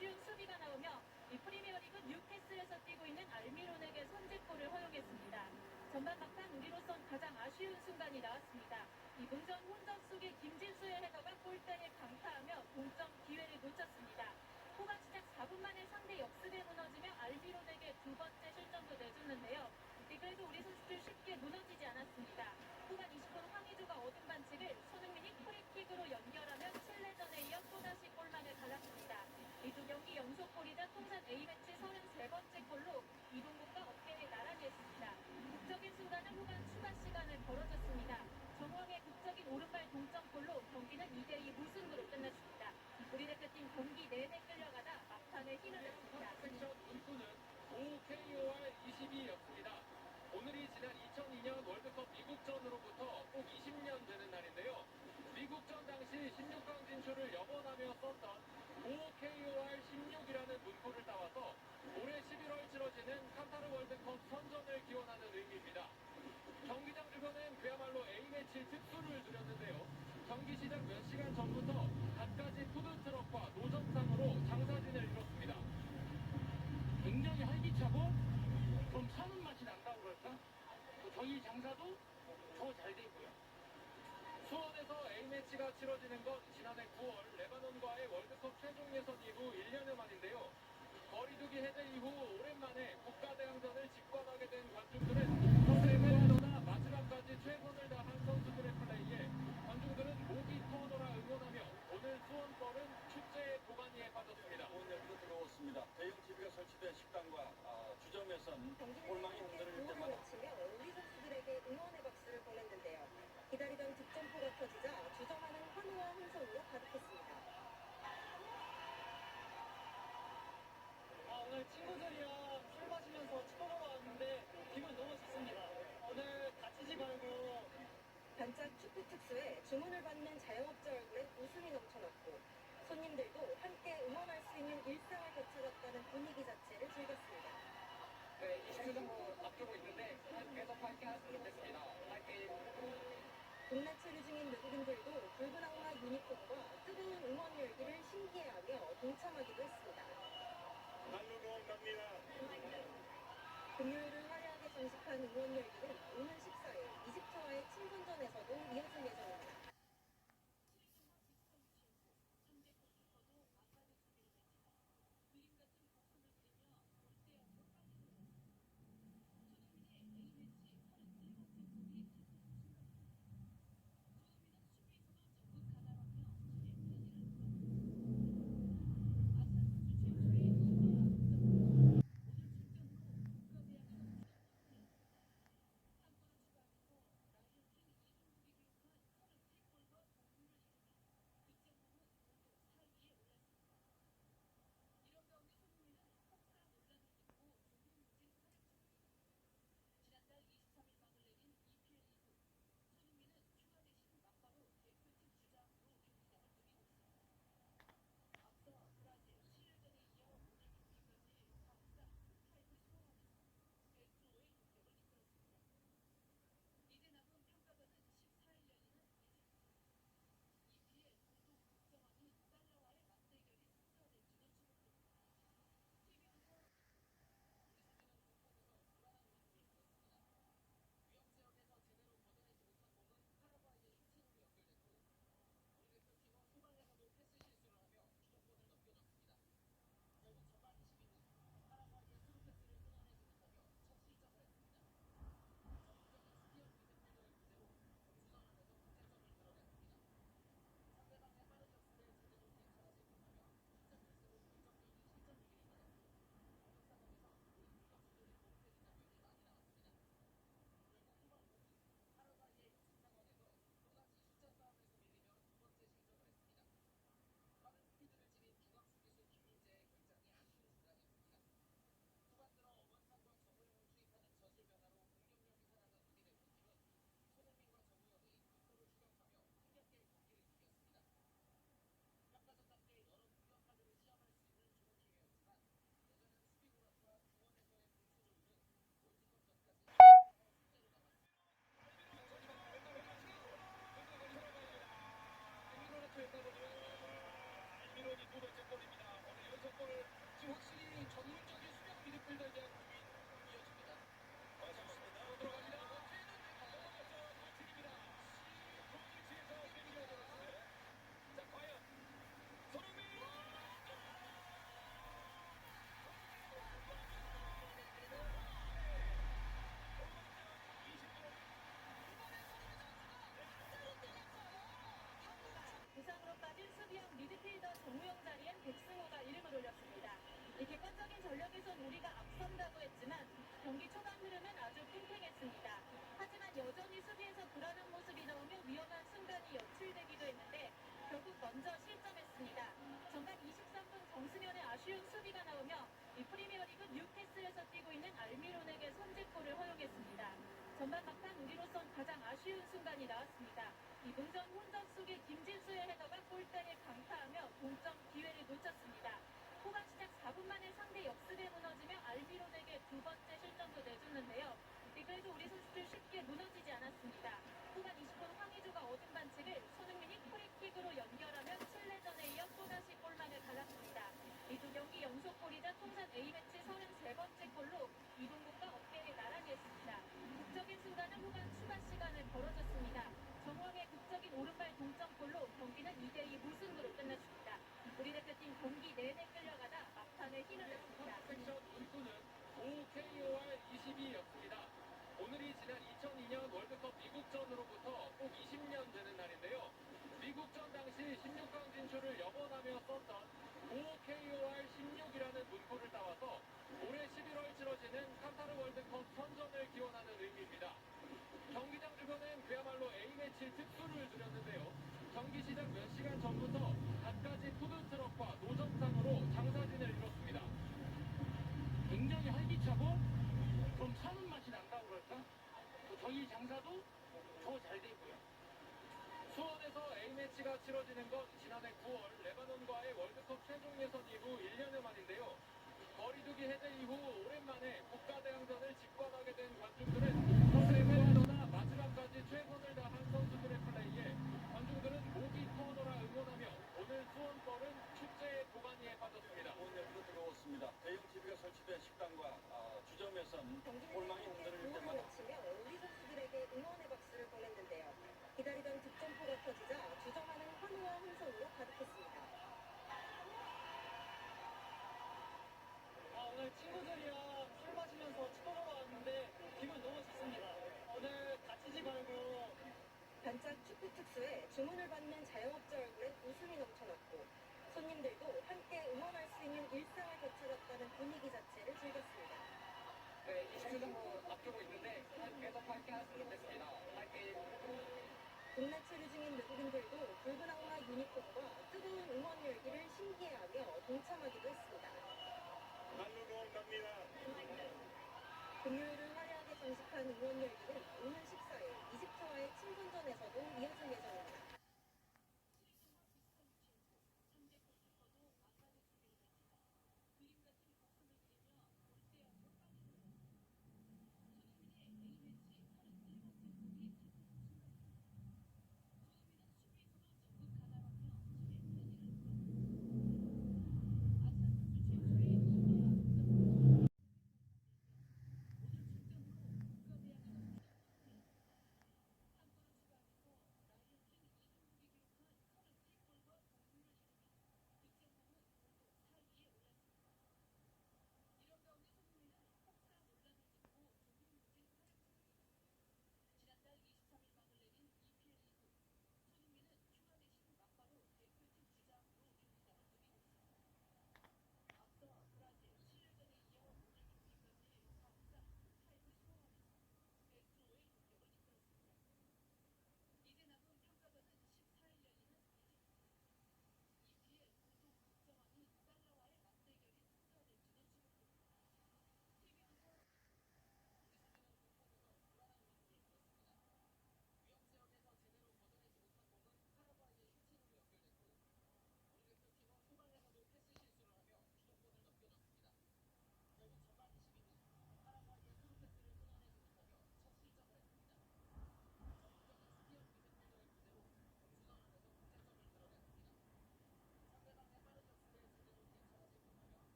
아쉬운 수비가 나오며 이 프리미어리그 뉴캐슬에서 뛰고 있는 알미론에게 선제골을 허용했습니다. 전반 막판 우리로선 가장 아쉬운 순간이 나왔습니다. 이 문전 혼전 속에 김진수의 헤더가 골대에 강타하며 동점 기회를 놓쳤습니다. 후반 시작 4분 만에 상대 역습에 무너지며 알미론에게 두 번째 실점도 내줬는데요. 이 그래도 우리 선수들 쉽게 무너지지 않았습니다. 후반 20분 황의조가 얻은 반칙을 손흥민이 3분 후반 추가 시간을 벌어졌습니다. 정황의 극적인 오른발 동점골로 경기는 2대2 무승부로 끝났습니다. 우리 대표팀 공기 내내 끌려가다 막판에 힘을 냈습니다. 섹션 2부는 OKOR 22였습니다. 오늘이 지난 2002년 월드컵 미국전으로부터 꼭 20년 되는 날인데요. 미국전 당시 16강 진출을 염원하며 썼던 OKOR 16이라는 문구를 따와서 올해 11월 치러지는 카타르 월드컵 A매치 특수를 누렸는데요. 경기 시작 몇 시간 전부터 갖가지 푸드트럭과 노점상으로 장사진을 이뤘습니다. 굉장히 활기차고 좀 사는 맛이 난다고 그럴까? 또 저희 장사도 더 잘 되고요. 수원에서 A매치가 치러지는 건 지난해 9월 레바논과의 월드컵 최종 예선 이후 1년여 만인데요. 거리두기 해제 이후 오랜만에 국가대항전을 직관하게 된 관중들은 마지막까지 최선을 다한 선수들의 플레이에 관중들은 목이 터져라 응원하며 오늘 수원벌은 축제의 도가니에 빠졌습니다. 온 열기도 뜨거웠습니다. 대형 TV가 설치된 식당과 아, 주점에선 골망이 흔들릴 때마다 외치며 우리 선수들에게 응원의 박수를 보냈는데요. 기다리던 득점포가 터지자 주저하는 환호와 함성으로 가득했습니다. 아, 오늘 친구들이랑 술 마시면서 축구하러 왔는데 기분 너무 좋습니다. 오늘 다치지 말고 반짝 축구 특수에 주문을 받는 자영업자 얼굴에 웃음이 넘쳐났고 손님들도 함께 응원할 수 있는 일상을 되찾았다는 분위기 자체를 즐겼습니다. 네, 20주 정도 앞두고 있는데 계속 파이팅 했으면 좋겠습니다. 파이팅! 국내 체류 중인 외국인들도 붉은 악마 유니폼과 뜨거운 응원 열기를 신기해하며 동참하기도 했습니다. 응원 갑니다. 금요일을 화려하게 장식한 응원 열기는 오는 14일 이집트와의 친분전에서도 이어질 예정입니다. 경기 초반 흐름은 아주 팽팽했습니다. 하지만 여전히 수비에서 불안한 모습이 나오며 위험한 순간이 연출되기도 했는데 결국 먼저 실점했습니다. 전반 23분 정수면의 아쉬운 수비가 나오며 이 프리미어리그 뉴캐슬에서 뛰고 있는 알미론에게 선제골을 허용했습니다. 전반 막판 우리로선 가장 아쉬운 순간이 나왔습니다. 이 문전 혼전 속에 김진수의 헤더가 골대를 강타하며 동점 기회를 놓쳤습니다. 후반 시작 4분 만에 상대 역습에 무너지며 알비론에게 두 번째 실점도 내줬는데요. 네, 그래도 우리 선수들 쉽게 무너지지 않았습니다. 후반 20분 황의조가 얻은 반칙을 손흥민이 프리킥으로 연결하며 칠레전에 이어 또다시 골만을 갈랐습니다. 이 두 경기 연속 골이자 통산 A매치 33번째 골로 이동국과 어깨를 나란히 했습니다. 극적인 순간은 후반 추가 시간을 벌어졌습니다. 정황의 극적인 오른발 동점골로 경기는 2대2 무승부로 끝났습니다. 우리 대표팀 경기 내내 끌려가다 막판에 힘을 냈습니다. 섹션 문구는 OKOR 22였습니다. 오늘이 지난 2002년 월드컵 미국전으로부터 꼭 20년 되는 날인데요. 미국전 당시 16강 진출을 염원하며 썼던 OKOR 16이라는 문구를 따와서 올해 11월 치러지는 카타르 월드컵 선전을 기원하는 의미입니다. 경기장 주변엔 그야말로 A매치 특수를 누렸는데요. 경기 시작 몇 시간 전부터 갖가지 푸드트럭과 노점상으로 장사진을 이뤘습니다. 굉장히 활기차고 좀 사는 맛이 난다고 그럴까? 또 저희 장사도 더 잘 되고요. 수원에서 A 매치가 치러지는 건 지난해 9월 레바논과의 월드컵 최종 예선 이후 1년여 만인데요. 거리두기 해제 이후 오랜만에 국가대항전을 직관하게 된 관중들은 선수들을 떠나 마지막까지 최선을 다한 선수들의 플레이에 관중들은 목이 터져라 응원하며 오늘 수원벌은 축제의 도가니에 빠졌습니다. 온 열기도 뜨거웠습니다. 대형 TV가 설치된 식당과 아, 주점에선 경기 골망이 내내 흔들릴 응원을 때마다 외치며 우리 선수들에게 응원의 박수를 보냈는데요. 기다리던 득점포가 터지자 주저하는 환호와 함성으로 가득했습니다. 아, 오늘 친구들이랑 술 마시면서 축구 보러 왔는데 기분 너무 좋습니다. 오늘 다치지 말고 반짝 축구 특수에 주문을 받는 자영업자 얼굴엔 웃음이 넘쳐났고 손님들도 함께 응원할 수 있는 일상을 되찾았다는 분위기 자체를 즐겼습니다. 네, 20주 정도 앞두고 있는데 계속 파이팅 했으면 좋겠습니다. 파이팅! 국내 체류 중인 외국인들도 붉은 악마 유니폼과 뜨거운 응원 열기를 신기해하며 동참하기도 했습니다. 한국어 갑니다. 금요일을 화려하게 장식한 응원 열기는 오늘 14일 이집트와의 친분전에서도 이어질 예정입니다.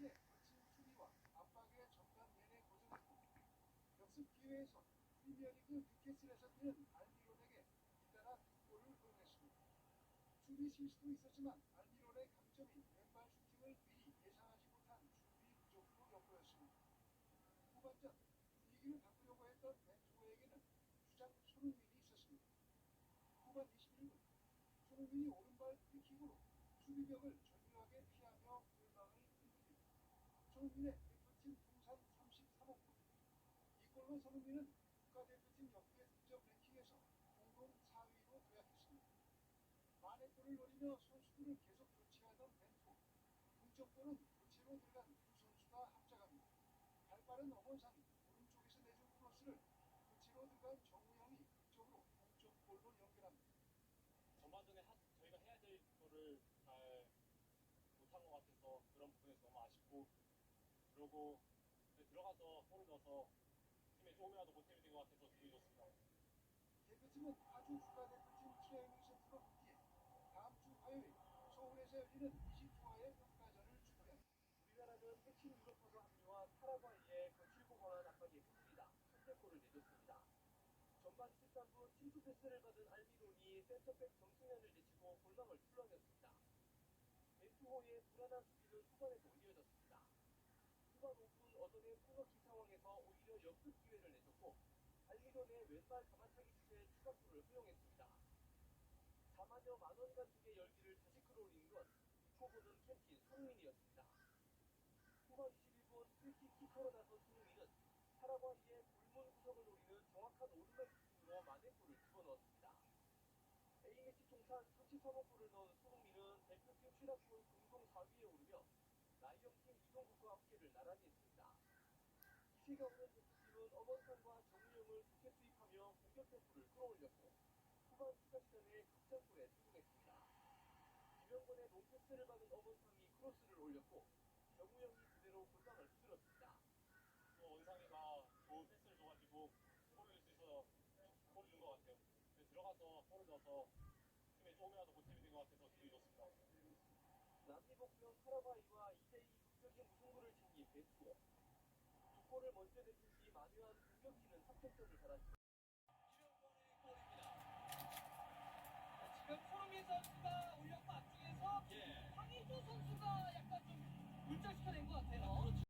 이에 거친 추리와 압박에 전반 내내 고생했고 역습 기회에서 프리미어리그 뉴캐슬에서 뛰는 알미론에게 잇따라 두 골을 보냈습니다. 추리 실수도 있었지만 알미론의 강점인 왼발 슈팅을 미리 예상하지 못한 준비 부족으로 엿보였습니다. 후반전 이기를 바꾸려고 했던 벤투호에게는 주장 손흥민이 있었습니다. 후반 21분 손흥민이 오른발 킥으로 수리벽을 손흥민의 대표팀 통산 33호 골. 이 골로 손흥민은 국가대표팀 역대 득점 랭킹에서 공동 4위로 도약했습니다. 만의 골을 노리며 선수들을 계속 교체하던 벤투. 동점골은 교체로 들어간 두 선수가 합작합니다. 발빠른 엄원상이 오른쪽에서 내준 크로스를 교체로 들어간 정우영이 득점으로 동점골로 연결합니다. 전반전에 하, 저희가 해야 될 거를 잘 못한 것 같아서 그런 부분에서 너무 아쉽고 이제 들어가서 골을 넣어서 팀에 조금이라도 보탬이 된 것 같아서 기분이 좋습니다. 대표팀은 파주 국가대표팀 트레이닝 센터로 복귀해 다음 주 화요일 서울에서 열리는 이집트와의 평가전을 준비합니다. 우리나라는 핵심 유럽포서 합류와 파라과이의 거칠고 강한 압박에 흔들리다 선제골을 내줬습니다. 전반 13분 팀투 패스를 받은 알미론이 센터백 정승현을 제치고 골망을 뚫어냈습니다. 벤투호의 불안한 수비는 후반에도 이어졌습니다. 후반 5분 얻어낸 코너킥 상황에서 오히려 역습 기회를 내줬고 알미론의 왼발 가만차기 슛에 추가골을 허용했습니다. 4만여 만원 감축의 열기를 다시 끌어올린 건 초보는 캡틴 손흥민이었습니다. 후반 21분 프리킥 키커로 나선 손흥민은 파라과이의 골문 구석을 노리는 정확한 오른발 슈팅으로 만회골을 집어넣었습니다. A매치 통산 33호 골을 넣은 손흥민은 대표팀 최다골 공동 4위에 오르며 라이언팀 이동국과 어깨를 나란히 했습니다. 이세가 없는 대표팀은 엄원상과 정우영을 좋게 투입하며 공격 템포를 끌어올렸고 후반 추가 시간에 극장골에 성공했습니다. 김영권의 롱패스를 받은 엄원상이 크로스를 올렸고 정우영이 그대로 골망을 흔들었습니다. 또 원상이가 좋은 패스를 줘가지고 골을 넣을 수 있어서 골을 준것 같아요. 들어가서 골을 넣어서 팀에 조금이라도 보탬이 된 것 같아서 기분이 좋습니다. 남미복병 카라바이와 2대2 극적인 무승부를 챙긴 벤투호. 두 골을 먼저 내준 뒤 만회한 공격진은 3점전을 받았습니다. 지금 손흥민 선수가 올렸고 앞쪽에서 황의조 선수가 약간 좀 물절시켜낸 것 같아요.